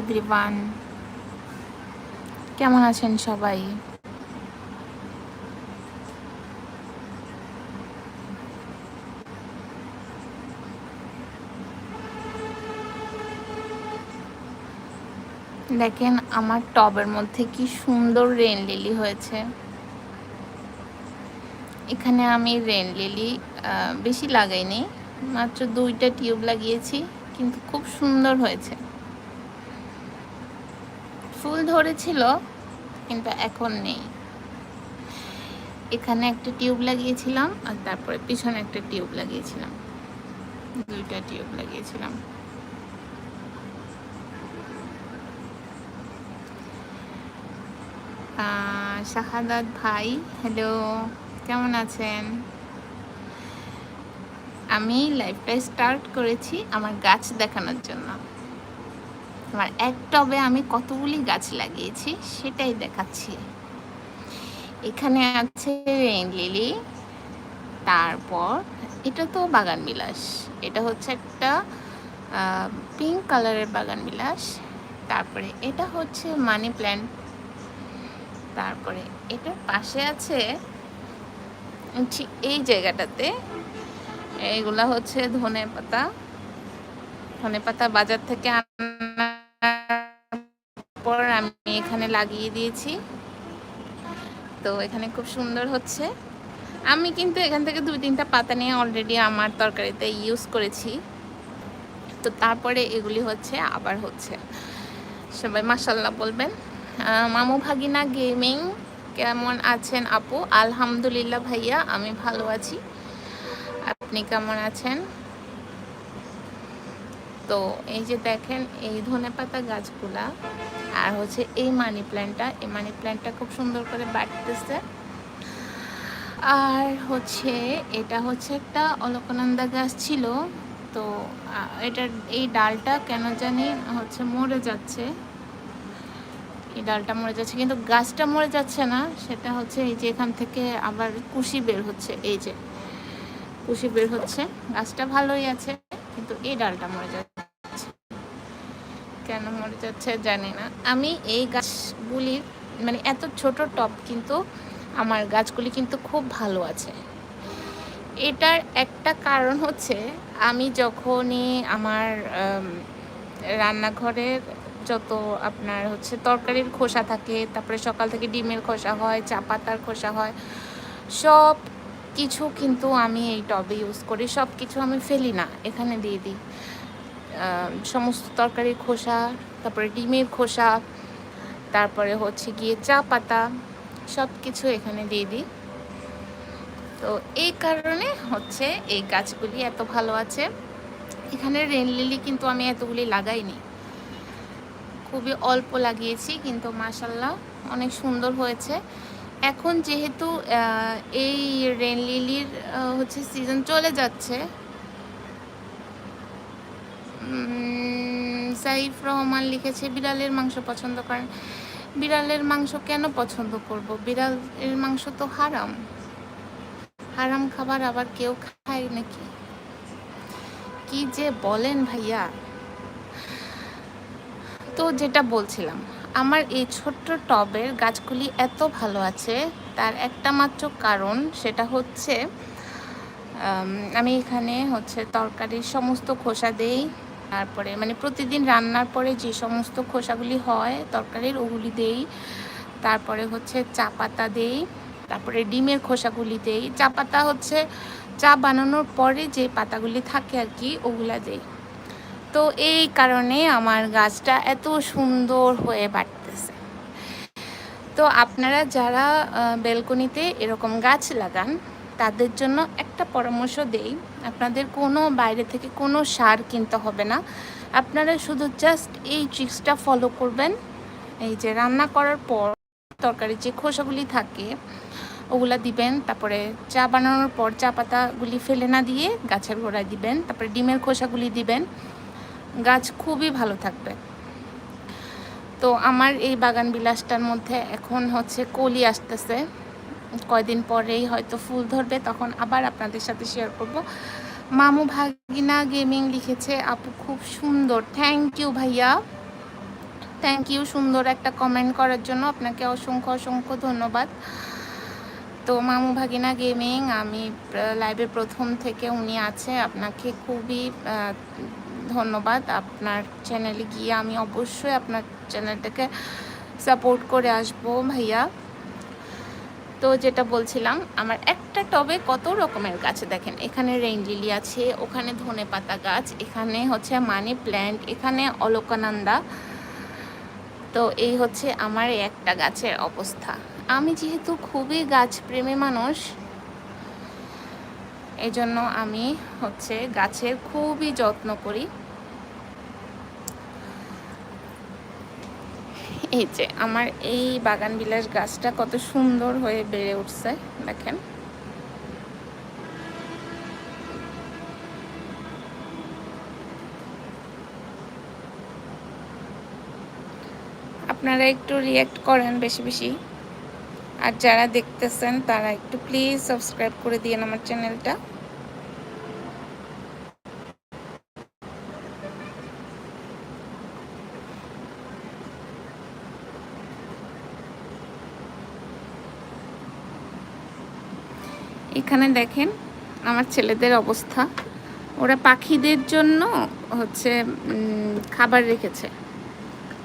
Everyone. কেমন আছেন সবাই? দেখেন, আমার টবের মধ্যে কি সুন্দর রেন লিলি হয়েছে। এখানে আমি রেন লিলি বেশি লাগাইনি, মাত্র দুইটা টিউব লাগিয়েছি, কিন্তু খুব সুন্দর হয়েছে। ফুল ধরেছিল, কিন্তু এখন নেই। এখানে একটা টিউব লাগিয়েছিলাম আর তারপরে পিছনে একটা টিউব লাগিয়েছিলাম। দুইটা টিউব লাগিয়েছিলাম। শাহাদাত ভাই, হ্যালো, কেমন আছেন? আমি লাইফটা স্টার্ট করেছি আমার গাছ দেখানোর জন্য। আমার এক টবে আমি কতগুলি গাছ লাগিয়েছি সেটাই দেখাচ্ছি। এখানে আছে রেইন লিলি, তারপর এটা তো বাগান বিলাস, এটা হচ্ছে একটা পিঙ্ক কালারের বাগান বিলাস, তারপরে এটা হচ্ছে মানি প্ল্যান্ট তারপরে এটার পাশে আছে, ঠিক এই জায়গাটাতে, এইগুলা হচ্ছে ধনে পাতা ধনে পাতা বাজার থেকে আমি এখানে লাগিয়ে দিয়েছি। তো এখানে খুব সুন্দর হচ্ছে। আমি কিন্তু এখান থেকে দুই তিনটা পাতা নিয়ে অলরেডি আমার তরকারিতে ইউজ করেছি। তো তারপরে এগুলি হচ্ছে, আবার হচ্ছে। সবাই মাসাল্লাহ বলবেন। মামু ভাগিনা গেমিং কেমন আছেন আপু? আলহামদুলিল্লাহ ভাইয়া, আমি ভালো আছি। আপনি কেমন আছেন? তো এই যে দেখেন, এই ধনে পাতা গাছগুলা। আর হচ্ছে এই মানি প্ল্যান্টটা এই মানি প্ল্যান্টটা খুব সুন্দর করে বাড়তেছে। আর হচ্ছে এটা হচ্ছে একটা অলকানন্দা গাছ ছিল, তো এটা এই ডালটা কেন জানি হচ্ছে মরে যাচ্ছে। এই ডালটা মরে যাচ্ছে, কিন্তু গাছটা মরে যাচ্ছে না, সেটা হচ্ছে এই যে এখান থেকে আবার কুশি বের হচ্ছে, এই যে কুশি বের হচ্ছে, গাছটা ভালোই আছে, কিন্তু এই ডালটা মরে যাচ্ছে। কেন মরে যাচ্ছে জানি না। আমি এই গাছগুলির মানে এত ছোট টপ কিন্তু আমার গাছগুলি কিন্তু খুব ভালো আছে। এটার একটা কারণ হচ্ছে আমি যখনই আমার রান্নাঘরের যত আপনার হচ্ছে তরকারির খোসা থাকে, তারপরে সকাল থেকে ডিমের খোসা হয়, চা পাতার খোসা হয়, সব কিছু কিন্তু আমি এই টবে ইউজ করি সব কিছু আমি ফেলি না, এখানে দিয়ে দিই। সমস্ত তরকারির খোসা, তারপরে ডিমের খোসা, তারপরে হচ্ছে গিয়ে চা পাতা সব কিছু এখানে দিয়ে দিই। তো এই কারণে হচ্ছে এই গাছগুলি এত ভালো আছে। এখানে রেন লিলি কিন্তু আমি এতগুলি লাগাইনি। খুবই অল্প লাগিয়েছি কিন্তু মাসাল্লাহ অনেক সুন্দর হয়েছে। এখন যেহেতু এই রেন লিলির হচ্ছে সিজন চলে যাচ্ছে সাইফ রহমান লিখেছে, বিড়ালের মাংস পছন্দ করেন বিড়ালের মাংস কেন পছন্দ করব? বিড়ালের মাংস তো হারাম। হারাম খাবার আবার কেউ খায় নাকি? কি যে বলেন ভাইয়া। তো যেটা বলছিলাম, আমার এই ছোট্ট টবের গাছগুলি এত ভালো আছে, তার একটা মাত্র কারণ সেটা হচ্ছে আমি এখানে হচ্ছে তরকারির সমস্ত খোসা দেই। তারপরে মানে প্রতিদিন রান্নার পরে যে সমস্ত খোসাগুলি হয়, তরকারির ওগুলি দেই। তারপরে হচ্ছে চা পাতা দেই, তারপরে ডিমের খোসাগুলি দেই। চা পাতা হচ্ছে চা বানানোর পরে যে পাতাগুলি থাকে আর কি, ওগুলা দেই। তো এই কারণে আমার গাছটা এত সুন্দর হয়ে বাড়তেছে। তো আপনারা যারা বেলকনিতে এরকম গাছ লাগান, তাদের জন্য একটা পরামর্শ দেই। আপনাদের কোনো বাইরে থেকে কোনো সার কিনতে হবে না। আপনারা শুধু জাস্ট এই ট্রিক্সটা ফলো করবেন। এই যে রান্না করার পর তরকারি যে খোসাগুলি থাকে, ওগুলা দিবেন, তারপরে চা বানানোর পর চা পাতাগুলি ফেলে না দিয়ে গাছের গোড়ায় দিবেন, তারপরে ডিমের খোসাগুলি দিবেন। গাছ খুবই ভালো থাকবে। তো আমার এই বাগান বিলাসটার মধ্যে এখন হচ্ছে কলি আসতেছে। কয়দিন পরেই হয়তো ফুল ধরবে, তখন আবার আপনাদের সাথে শেয়ার করব। মামু ভাগিনা গেমিং লিখেছে, আপু খুব সুন্দর। থ্যাংক ইউ ভাইয়া। থ্যাংক ইউ সুন্দর একটা কমেন্ট করার জন্য আপনাকে অসংখ্য অসংখ্য ধন্যবাদ। তো মামু ভাগিনা গেমিং আমি লাইভে প্রথম থেকে উনি আছে, আপনাকে খুবই ধন্যবাদ। আপনার চ্যানেলে গিয়ে আমি অবশ্যই আপনার চ্যানেলটাকে সাপোর্ট করে আসব ভাইয়া। তো যেটা বলছিলাম, আমার একটা টবে কত রকমের গাছ দেখেন? এখানে রেইন লিলি আছে, ওখানে ধনে পাতা গাছ, এখানে হচ্ছে মানি প্ল্যান্ট এখানে অলোকানন্দা। তো এই হচ্ছে আমার একটা গাছের অবস্থা। আমি যেহেতু খুবই গাছ প্রেমী মানুষ এই জন্য আমি হচ্ছে গাছের খুবই যত্ন করি। এই যে, আমার এই বাগান বিলাস গাছটা কত সুন্দর হয়ে বেড়ে উঠছে, দেখেন। আপনারা একটু রিয়্যাক্ট করেন বেশি বেশি। আর যারা দেখতেছেন, তারা একটু প্লিজ সাবস্ক্রাইব করে দিন আমার চ্যানেলটা এখানে দেখেন আমার ছেলেদের অবস্থা। ওরা পাখিদের জন্য হচ্ছে খাবার রেখেছে।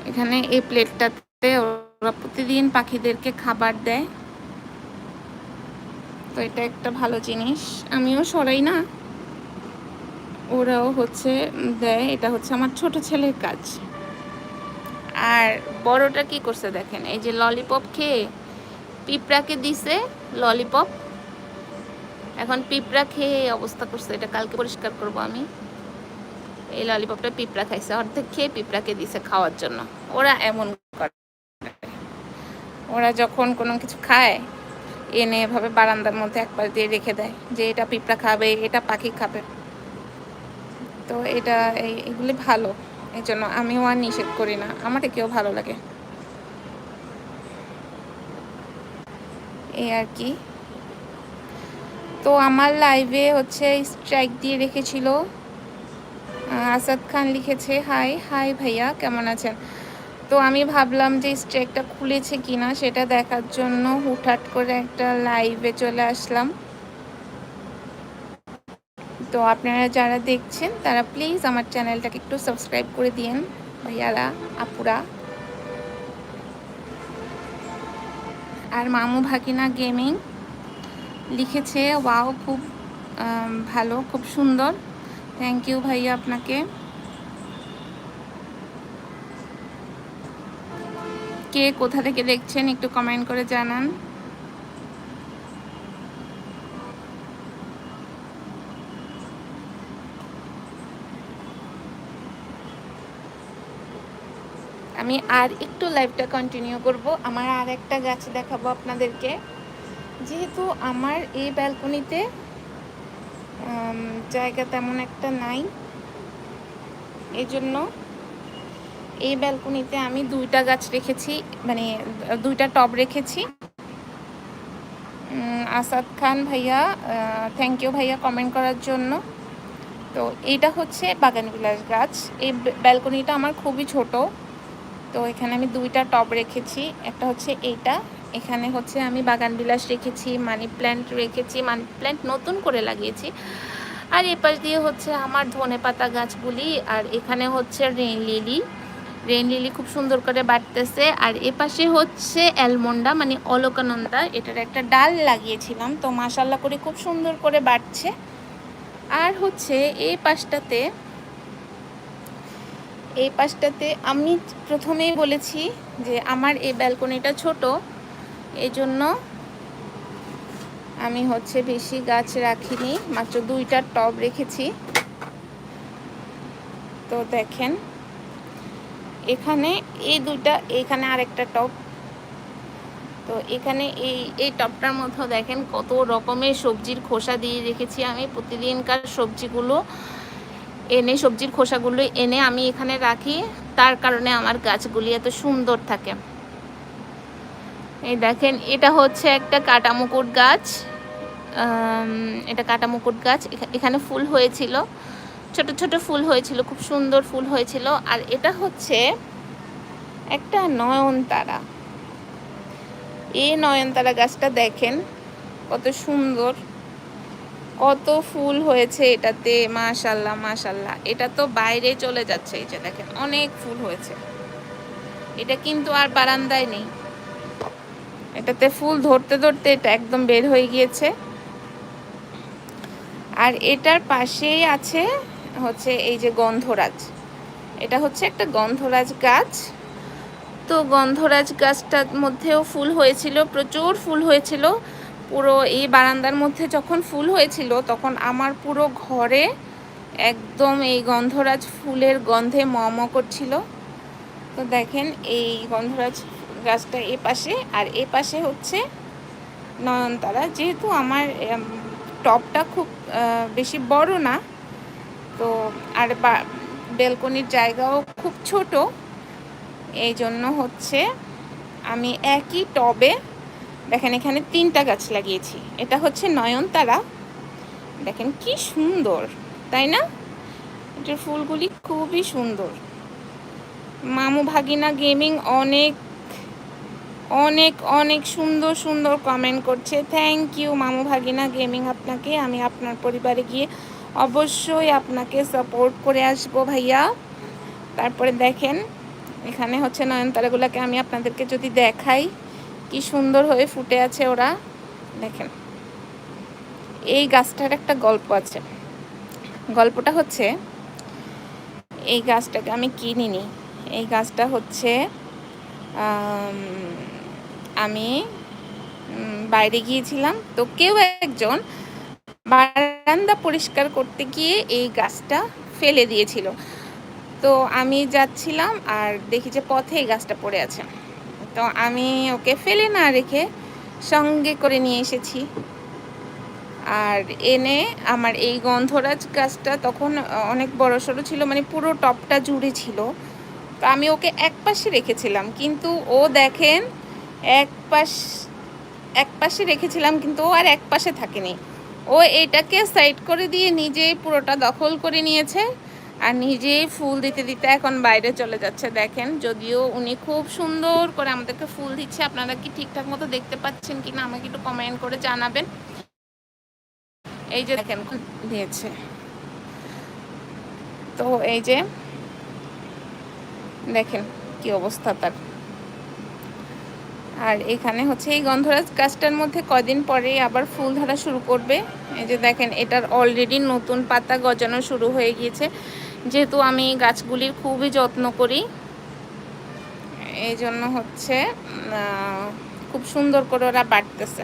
এখানে এই প্লেটটাতে ওরা প্রতিদিন পাখিদেরকে খাবার দেয়। তো এটা একটা ভালো জিনিস। আমিও সরাই না। ওরাও হচ্ছে দেয়। এটা হচ্ছে আমার ছোট ছেলের কাজ। আর বড়টা কি করছে দেখেন? এই যে ললিপপ খেয়ে পিঁপড়াকে দিছে, ললিপপ। এখন পিঁপড়া খেয়ে অবস্থা করছে, এটা কালকে পরিষ্কার করব আমি। এই ললিপপটা পিঁপড়া খাইছে, অর্ধেক খেয়ে পিঁপড়াকে দিছে খাওয়ার জন্য। ওরা এমন করে। ওরা যখন কোনো কিছু খায়, এনে এভাবে বারান্দার মধ্যে একবার দিয়ে রেখে দেয় যে এটা পিঁপড়া খাবে, এটা পাখি খাবে। তো এটা এই, এগুলি ভালো। এই জন্য আমিও আর নিষেধ করি না। আমার কেউ ভালো লাগে। এই আর কি। তো আমার লাইভে হচ্ছে স্ট্রাইক দিয়ে রেখেছিল। আসাদ খান লিখেছে হাই হাই ভাইয়া, কেমন আছেন? তো আমি ভাবলাম যে স্ট্রাইকটা খুলেছে কিনা, সেটা দেখার জন্য হুটহাট করে একটা লাইভে চলে আসলাম। তো আপনারা যারা দেখছেন, তারা প্লিজ আমার চ্যানেলটাকে একটু সাবস্ক্রাইব করে দিন ভাইয়ারা, আপুরা। আর মামু ভাগিনা গেমিং লিখেছে। ওয়াও, খুব ভালো, খুব সুন্দর। থ্যাংক ইউ ভাইয়া আপনাকে। কে কোথা থেকে দেখছেন একটু কমেন্ট করে জানান। আমি আর একটু লাইভটা কন্টিনিউ করব। আমার আর একটা গাছ দেখাবো আপনাদেরকে। যেহেতু আমার এই ব্যালকনিতে জায়গা তেমন একটা নাই এই জন্য এই ব্যালকনিতে আমি দুইটা গাছ রেখেছি মানে দুইটা টব রেখেছি। আসাদ খান ভাইয়া থ্যাংক ইউ ভাইয়া কমেন্ট করার জন্য। তো এইটা হচ্ছে বাগান বিলাস গাছ। এই ব্যালকনিটা আমার খুবই ছোট। তো এখানে আমি দুইটা টব রেখেছি, একটা হচ্ছে এইটা এখানে হচ্ছে আমি বাগান বিলাস রেখেছি মানি প্ল্যান্ট রেখেছি মানি প্ল্যান্ট নতুন করে লাগিয়েছি। আর এপাশ দিয়ে হচ্ছে আমার ধনে পাতা গাছগুলি, আর এখানে হচ্ছে রেন লিলি রেন লিলি খুব সুন্দর করে বাড়তেছে, আর এপাশে হচ্ছে অ্যালমন্ডা মানে অলকানন্দা, এটার একটা ডাল লাগিয়েছিলাম। তো মাসাল্লা করে খুব সুন্দর করে বাড়ছে। আর হচ্ছে এই পাশটাতে এই পাশটাতে আমি প্রথমেই বলেছি যে আমার এই ব্যালকনিটা ছোট। এই জন্য আমি হচ্ছে বেশি গাছ রাখিনি, মাত্র দুইটা টব রেখেছি। তো দেখেন, এখানে এই দুইটা, এখানে আরেকটা টব। তো এখানে এই এই টবটার মধ্যে দেখেন কত রকমের সবজির খোসা দিয়ে রেখেছি আমি। প্রতিদিনকার সবজিগুলো এনে, সবজির খোসাগুলো এনে আমি এখানে রাখি। তার কারণে আমার গাছগুলি এত সুন্দর থাকে। এই দেখেন, এটা হচ্ছে একটা কাটা মুকুট গাছ এটা কাটা মুকুট গাছ এখানে ফুল হয়েছিল। ছোট ছোট ফুল হয়েছিল, খুব সুন্দর ফুল হয়েছিল। আর এটা হচ্ছে একটা নয়নতারা। এই নয়নতারা গাছটা দেখেন, কত সুন্দর। কত ফুল হয়েছে এটাতে, মাশাল্লাহ মাশাল্লাহ। এটা তো বাইরে চলে যাচ্ছে, এই যে দেখেন, অনেক ফুল হয়েছে। এটা কিন্তু আর বারান্দায় নেই। এটাতে ফুল ধরতে ধরতে এটা একদম বের হয়ে গিয়েছে। আর এটার পাশেই আছে হচ্ছে এই যে গন্ধরাজ। এটা হচ্ছে একটা গন্ধরাজ গাছ। তো গন্ধরাজ গাছটার মধ্যেও ফুল হয়েছিল, প্রচুর ফুল হয়েছিল। পুরো এই বারান্দার মধ্যে যখন ফুল হয়েছিল, তখন আমার পুরো ঘরে একদম এই গন্ধরাজ ফুলের গন্ধে মম করছিল। তো দেখেন, এই গন্ধরাজ গাছটা এ পাশে, আর এ পাশে হচ্ছে নয়নতারা। যেহেতু আমার টপটা খুব বেশি বড় না, তো আর বেলকনির জায়গাও খুব ছোট এই জন্য হচ্ছে আমি একই টবে, দেখেন এখানে তিনটা গাছ লাগিয়েছি। এটা হচ্ছে নয়নতারা। দেখেন কি সুন্দর, তাই না? এটার ফুলগুলি খুবই সুন্দর। মামু ভাগিনা গেমিং অনেক অনেক অনেক সুন্দর সুন্দর কমেন্ট করছে। থ্যাংক ইউ মামু ভাগিনা গেমিং আপনাকে। আমি আপনার পরিবারে গিয়ে অবশ্যই আপনাকে সাপোর্ট করে আসব ভাইয়া। তারপরে দেখেন, এখানে হচ্ছে নয়নতারাগুলোকে আমি আপনাদেরকে যদি দেখাই, কি সুন্দর হয়ে ফুটে আছে ওরা। দেখেন, এই গাছটার একটা গল্প আছে। গল্পটা হচ্ছে, এই গাছটাকে আমি কিনিনি। এই গাছটা হচ্ছে আমি বাইরে গিয়েছিলাম। তো কেউ একজন বারান্দা পরিষ্কার করতে গিয়ে এই গাছটা ফেলে দিয়েছিল। তো আমি যাচ্ছিলাম আর দেখি যে পথে এই গাছটা পড়ে আছে। তো আমি ওকে ফেলে না রেখে সঙ্গে করে নিয়ে এসেছি। আর এনে আমার এই গন্ধরাজ গাছটা তখন অনেক বড় সড়ো ছিল মানে পুরো টপটা জুড়ে ছিল। তো আমি ওকে এক পাশে রেখেছিলাম। কিন্তু ও দেখেন এক পাশ, এক পাশে রেখেছিলাম কিন্তু ও আর এক পাশে থাকেনি। ও এটাকে সাইড করে দিয়ে নিজেই পুরোটা দখল করে নিয়েছে আর নিজেই ফুল দিতে দিতে এখন বাইরে চলে যাচ্ছে, দেখেন। যদিও উনি খুব সুন্দর করে আমাদেরকে ফুল দিচ্ছে, আপনারা কি ঠিকঠাক মতো দেখতে পাচ্ছেন কি না আমাকে একটু কমেন্ট করে জানাবেন। এই যে দেখেন দিয়েছে। তো এই যে, দেখেন কি অবস্থা তার। আর এখানে হচ্ছে এই গন্ধরাজ গাছটার মধ্যে কদিন পরে আবার ফুল ধরা শুরু করবে। এই যে দেখেন, এটার অলরেডি নতুন পাতা গজানো শুরু হয়ে গিয়েছে। যেহেতু আমি গাছগুলির খুবই যত্ন করি, এই জন্য হচ্ছে খুব সুন্দর করে ওরা বাড়তেছে।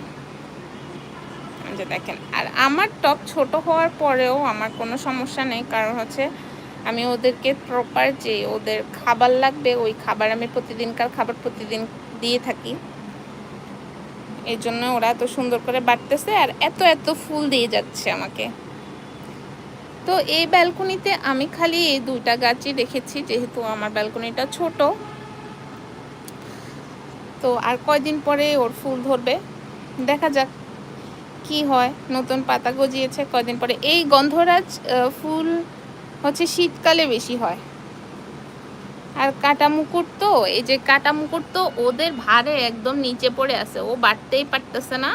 যে দেখেন, আর আমার টপ ছোট হওয়ার পরেও আমার কোনো সমস্যা নেই, কারণ হচ্ছে আমি ওদেরকে প্রপার যে ওদের খাবার লাগবে, ওই খাবার আমি প্রতিদিনকার খাবার প্রতিদিন দিয়ে থাকি। এই জন্য ওরা এত সুন্দর করে বাড়তেছে আর এত এত ফুল দিয়ে যাচ্ছে আমাকে। তো এই ব্যালকনিতে আমি খালি এই দুইটা গাছই রেখেছি যেহেতু আমার ব্যালকনিটা ছোট। তো আর কয়দিন পরে ওর ফুল ধরবে, দেখা যাক কি হয়। নতুন পাতা গজিয়েছে, কয়দিন পরে। এই গন্ধরাজ ফুল হচ্ছে শীতকালে বেশি হয়। আর কাটা মুকুট তো, এই যে কাটা মুকুট তো ওদের ভারে একদম নিচে পড়ে আছে, ও বাড়তেই পারতেছে না।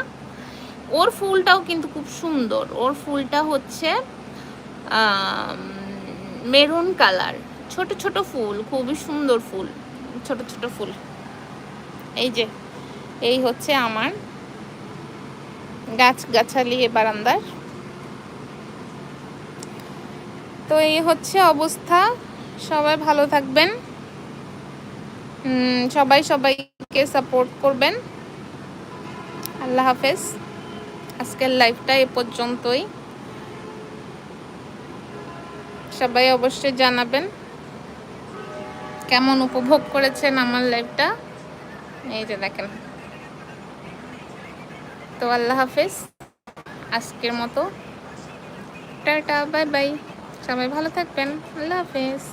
ওর ফুলটাও কিন্তু খুব সুন্দর, ওর ফুলটা হচ্ছে মেরুন কালার, ছোট ছোট ফুল, খুবই সুন্দর ফুল, ছোট ছোট ফুল। এই যে, এই হচ্ছে আমার গাছ, গাছালি বারান্দার। তো এই হচ্ছে অবস্থা, সবাই ভালো থাকবেন। সবাই সবাইকে সাপোর্ট করবেন। আল্লাহ হাফেজ। আজকের লাইফটা এ পর্যন্তই। সবাই অবশ্যই জানাবেন কেমন উপভোগ করেছেন আমার লাইফটা এই যে দেখেন। তো আল্লাহ হাফেজ, আজকের মতো। টাটা বাই বাই সবাই ভালো থাকবেন। আল্লাহ হাফেজ।